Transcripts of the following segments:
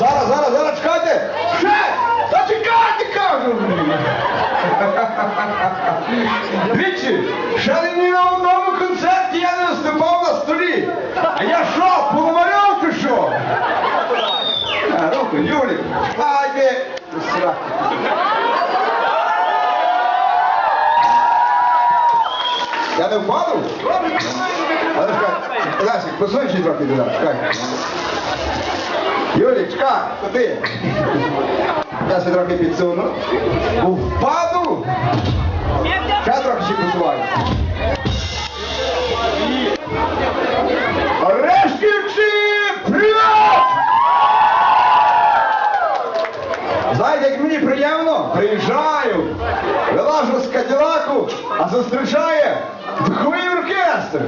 Зараз, зараз, зараз, чекайте! Ще! Та кажу! Двічі, ще ні на одному концерті я не виступав на столі. А я що, поломаряв чи що? А, руку, Юлік, хайде! Я не впаду? Посунь ще трохи туди, чекай. То ти. Я ще трохи підсуну. Впаду! Ще трохи ще. Решківці, привіт! Знаєте, як мені приємно? Приїжджаю, вилажу з Каділаку, а зустрічає духовий оркестр.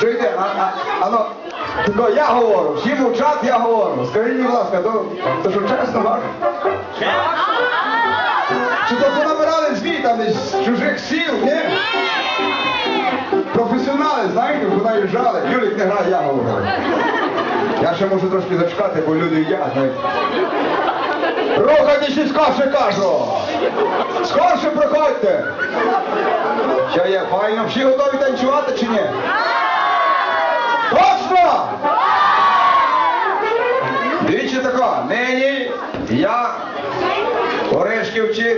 Чуєте, а, а, а тако, я говорю, всі мовчать, я говорю. Скажіть, будь ласка, то, то що чесно ваш? Чи то понабирали звіт там із чужих сіл, ні? Професіонали, знаєте, куди їжджали? Юлік не грає, я говорю. Я ще можу трошки зачекати, бо люди їдять, знаєте. Рухайтеся скорше кажу! Скорше проходьте! Що є, файно? Всі готові танцювати чи ні? Тако, нині я Орешківці